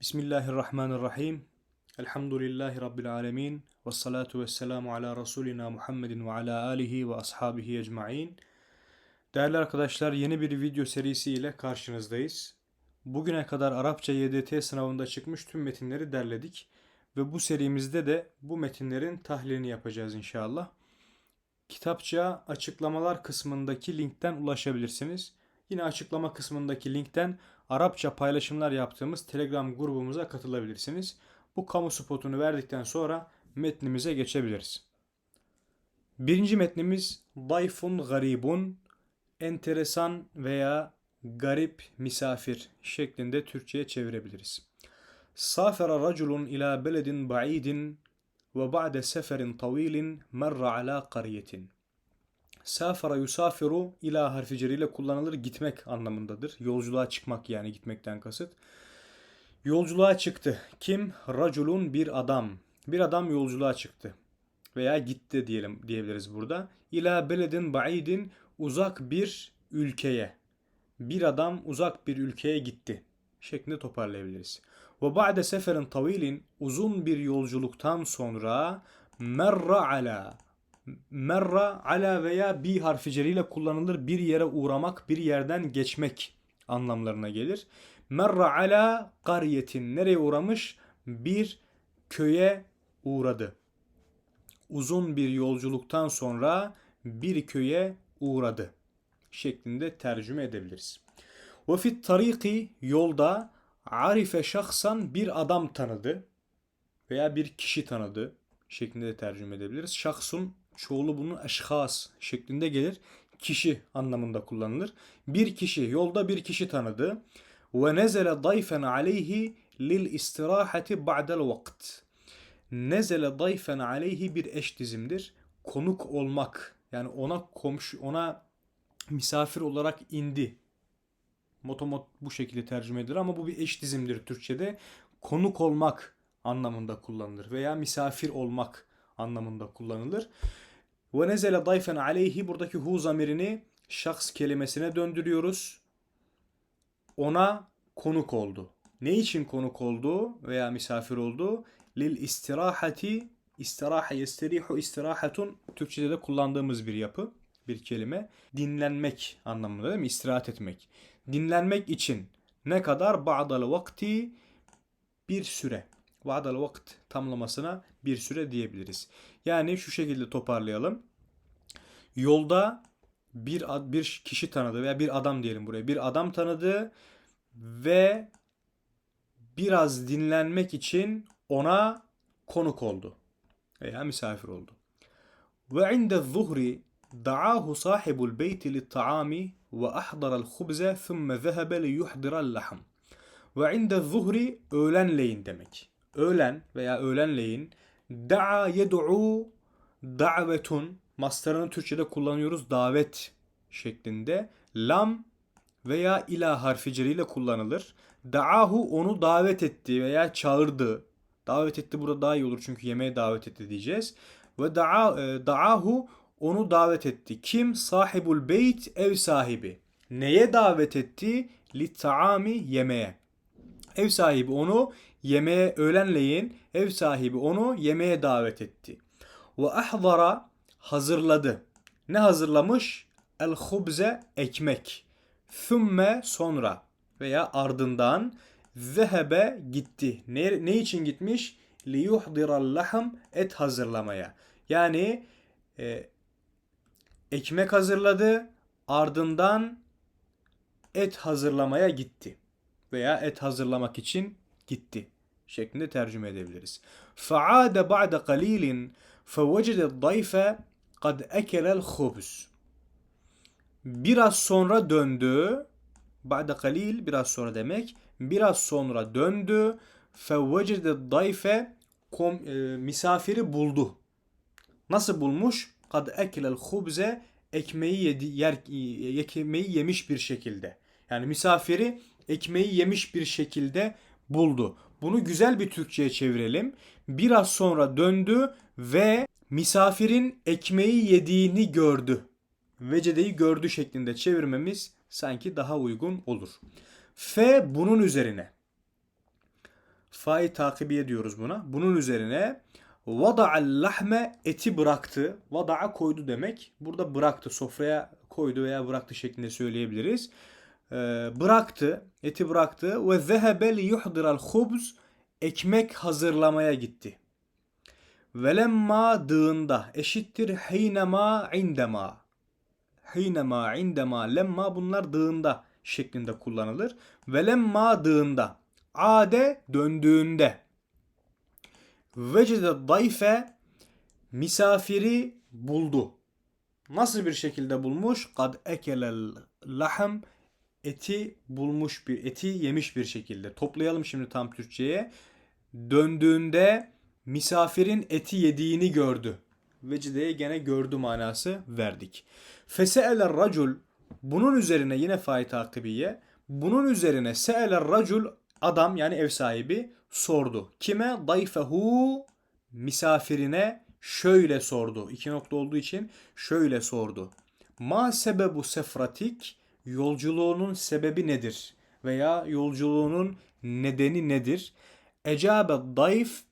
Bismillahirrahmanirrahim. Elhamdülillahi Rabbil alemin. Ve salatu ve selamu ala Resulina Muhammedin ve ala alihi ve ashabihi ecma'in. Değerli arkadaşlar yeni bir video serisi ile karşınızdayız. Bugüne kadar Arapça YDT sınavında çıkmış tüm metinleri derledik. Ve bu serimizde de bu metinlerin tahlilini yapacağız inşallah. Kitapça açıklamalar kısmındaki linkten ulaşabilirsiniz. Yine açıklama kısmındaki linkten Arapça paylaşımlar yaptığımız Telegram grubumuza katılabilirsiniz. Bu kamu spotunu verdikten sonra metnimize geçebiliriz. Birinci metnimiz Dayfun garibun enteresan veya garip misafir şeklinde Türkçe'ye çevirebiliriz. Safera raculun ila beledin ba'idin ba'de seferin tavilin merra ala kariyetin. Safara yusafiru ila harfi ile kullanılır gitmek anlamındadır. Yolculuğa çıkmak yani gitmekten kasıt. Yolculuğa çıktı. Kim? Raculun bir adam. Bir adam yolculuğa çıktı. Veya gitti diyelim diyebiliriz burada. İla beledin ba'idin uzak bir ülkeye. Bir adam uzak bir ülkeye gitti. Şeklinde toparlayabiliriz. Ve ba'de seferin tavilin uzun bir yolculuktan sonra merra ala merra ala veya bi harfi ile kullanılır. Bir yere uğramak, bir yerden geçmek anlamlarına gelir. Merra ala kariyetin nereye uğramış? Bir köye uğradı. Uzun bir yolculuktan sonra bir köye uğradı şeklinde tercüme edebiliriz. Ve fit tariki yolda arife şahsan bir adam tanıdı veya bir kişi tanıdı şeklinde de tercüme edebiliriz. Şahsun çoğulu bunun eşhas şeklinde gelir. Kişi anlamında kullanılır. Bir kişi yolda bir kişi tanıdı. Ve nezele dayfen aleyhi lil istirahati ba'del vakt. Nezele dayfen aleyhi bir eş dizimdir. Konuk olmak yani ona komşu ona misafir olarak indi. Motomot bu şekilde tercüme edilir ama bu bir eş dizimdir Türkçe'de. Konuk olmak anlamında kullanılır veya misafir olmak anlamında kullanılır. Ve nezele dayfen aleyhi buradaki hu zamirini şahs kelimesine döndürüyoruz. Ona konuk oldu. Ne için konuk oldu veya misafir oldu? Lil istirahati istiraha yesterihu istirahatun Türkçe'de de kullandığımız bir yapı, bir kelime. Dinlenmek anlamında değil mi? İstirahat etmek. Dinlenmek için ne kadar? Ba'dal vakti bir süre. Ba'dal vakt tamlamasına bir süre diyebiliriz. Yani şu şekilde toparlayalım. Yolda bir bir kişi tanıdı veya bir adam diyelim buraya. Bir adam tanıdı ve biraz dinlenmek için ona konuk oldu veya misafir oldu. Ve inde zuhri da'ahu sahibul beyti lit ta'ami thumma zehebe li yuhdira al lahm. Ve inde zuhri öğlenleyin demek. Öğlen veya öğlenleyin da'a yed'u davetun mastarını Türkçe'de kullanıyoruz davet şeklinde. Lam veya ila harfi ile kullanılır. Da'ahu onu davet etti veya çağırdı. Davet etti burada daha iyi olur çünkü yemeğe davet etti diyeceğiz. Ve da'a, e, da'ahu onu davet etti. Kim? Sahibul beyt ev sahibi. Neye davet etti? Li taami yemeğe. Ev sahibi onu yemeğe öğlenleyin ev sahibi onu yemeğe davet etti. Ve ahdara hazırladı. Ne hazırlamış? El hubze ekmek. Thumme sonra veya ardından zehebe gitti. Ne, ne için gitmiş? Li yuhdiral lahm et hazırlamaya. Yani e, ekmek hazırladı ardından et hazırlamaya gitti. Veya et hazırlamak için gitti şeklinde tercüme edebiliriz. Faade ba'de qalilin fevecede dayfe kad ekelel hubz. Biraz sonra döndü. Ba'de kalil biraz sonra demek. Biraz sonra döndü. Fevvecede dayfe e, misafiri buldu. Nasıl bulmuş? Kad ekelel hubze ekmeği yedi, yer, ekmeği yemiş bir şekilde. Yani misafiri ekmeği yemiş bir şekilde buldu. Bunu güzel bir Türkçe'ye çevirelim. Biraz sonra döndü ve misafirin ekmeği yediğini gördü vecedeyi gördü şeklinde çevirmemiz sanki daha uygun olur. F bunun üzerine. Fa'yı takibiye diyoruz buna. Bunun üzerine vada'al lahme eti bıraktı. Vada'a koydu demek. Burada bıraktı. Sofraya koydu veya bıraktı şeklinde söyleyebiliriz. Ee, bıraktı. Eti bıraktı. Ve zehebe li yuhdiral hubz. Ekmek hazırlamaya gitti. Velemma dığında eşittir hinema indema. Hinema indema lemma bunlar dığında şeklinde kullanılır. Velemma dığında. Ade döndüğünde. Vecede dayfe misafiri buldu. Nasıl bir şekilde bulmuş? Kad ekelel lahm eti bulmuş bir eti yemiş bir şekilde. Toplayalım şimdi tam Türkçeye. Döndüğünde misafirin eti yediğini gördü. Vecideye gene gördü manası verdik. Fese'eler racul bunun üzerine yine fay takibiye. Bunun üzerine se'eler racul adam yani ev sahibi sordu. Kime? Dayfehu misafirine şöyle sordu. İki nokta olduğu için şöyle sordu. Ma sebebu sefratik yolculuğunun sebebi nedir? Veya yolculuğunun nedeni nedir? Ecabe dayf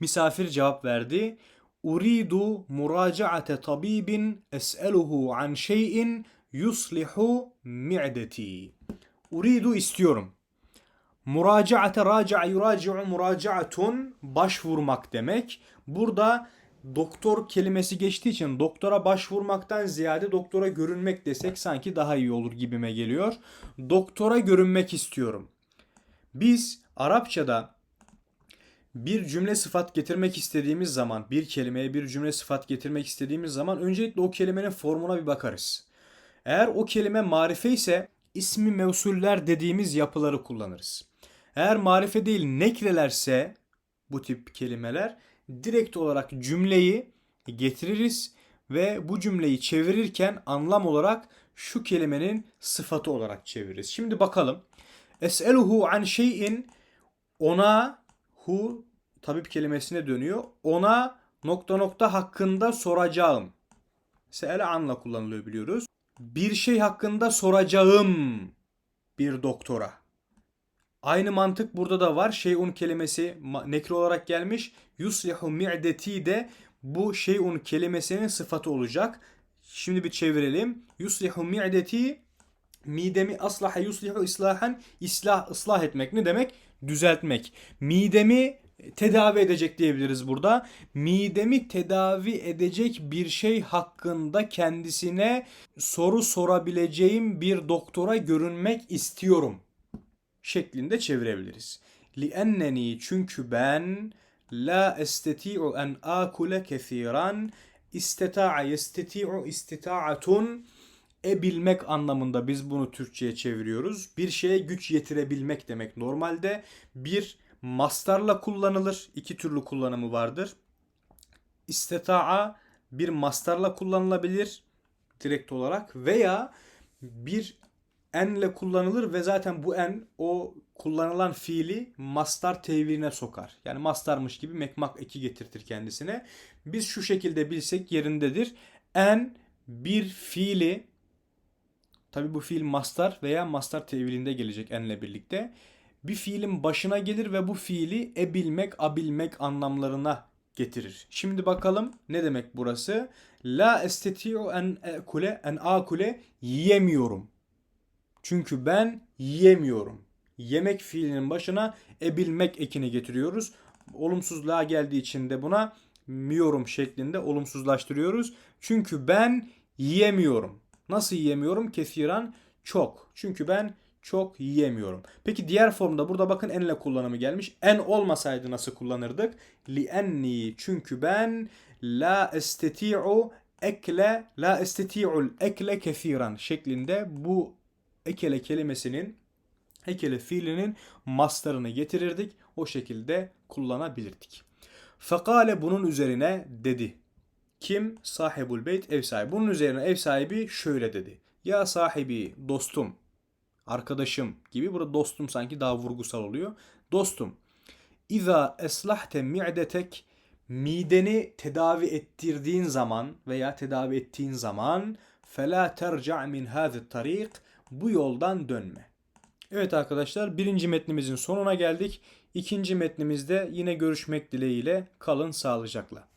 misafir cevap verdi. Uridu muracaate tabibin es'eluhu an şeyin yuslihu mi'deti. Uridu istiyorum. Muracaate raca'a yuraci'u muracaatun başvurmak demek. Burada doktor kelimesi geçtiği için doktora başvurmaktan ziyade doktora görünmek desek sanki daha iyi olur gibime geliyor. Doktora görünmek istiyorum. Biz Arapçada bir cümle sıfat getirmek istediğimiz zaman, bir kelimeye bir cümle sıfat getirmek istediğimiz zaman öncelikle o kelimenin formuna bir bakarız. Eğer o kelime marife ise ismi mevsuller dediğimiz yapıları kullanırız. Eğer marife değil nekrelerse bu tip kelimeler direkt olarak cümleyi getiririz ve bu cümleyi çevirirken anlam olarak şu kelimenin sıfatı olarak çeviririz. Şimdi bakalım. Es'eluhu an şeyin ona hu tabip kelimesine dönüyor. Ona nokta nokta hakkında soracağım. Se'ele anla kullanılıyor biliyoruz. Bir şey hakkında soracağım bir doktora. Aynı mantık burada da var. Şeyun kelimesi nekre olarak gelmiş. Yuslihu mi'deti de bu şeyun kelimesinin sıfatı olacak. Şimdi bir çevirelim. Yuslihu mi'deti midemi aslaha yuslihu islahan islah ıslah etmek ne demek? Düzeltmek. Midemi tedavi edecek diyebiliriz burada. Midemi tedavi edecek bir şey hakkında kendisine soru sorabileceğim bir doktora görünmek istiyorum şeklinde çevirebiliriz. Li'enneni çünkü ben la esteti'u en akule kethiran isteta'a yesteti'u istita'atun ebilmek anlamında biz bunu Türkçe'ye çeviriyoruz. Bir şeye güç yetirebilmek demek. Normalde bir mastarla kullanılır. İki türlü kullanımı vardır. İsteta'a bir mastarla kullanılabilir direkt olarak veya bir enle kullanılır ve zaten bu en o kullanılan fiili mastar tevirine sokar. Yani mastarmış gibi mekmak eki getirtir kendisine. Biz şu şekilde bilsek yerindedir. En bir fiili tabi bu fiil mastar veya mastar tevilinde gelecek enle birlikte. Bir fiilin başına gelir ve bu fiili ebilmek, abilmek anlamlarına getirir. Şimdi bakalım ne demek burası? La esteti'u en ekule en akule yiyemiyorum. Çünkü ben yiyemiyorum. Yemek fiilinin başına ebilmek ekini getiriyoruz. Olumsuzluğa geldiği için de buna miyorum şeklinde olumsuzlaştırıyoruz. Çünkü ben yiyemiyorum. Nasıl yiyemiyorum? Kesiran çok. Çünkü ben çok yiyemiyorum. Peki diğer formda burada bakın enle kullanımı gelmiş. En olmasaydı nasıl kullanırdık? Li enni çünkü ben la esteti'u ekle la esteti'ul ekle kesiran şeklinde bu ekele kelimesinin ekele fiilinin mastarını getirirdik. O şekilde kullanabilirdik. Fekale bunun üzerine dedi. Kim? Sahibul beyt ev sahibi. Bunun üzerine ev sahibi şöyle dedi. Ya sahibi dostum, arkadaşım gibi. Burada dostum sanki daha vurgusal oluyor. Dostum. İza eslahte mi'detek mideni tedavi ettirdiğin zaman veya tedavi ettiğin zaman fela terca min hadi tarik bu yoldan dönme. Evet arkadaşlar birinci metnimizin sonuna geldik. İkinci metnimizde yine görüşmek dileğiyle kalın sağlıcakla.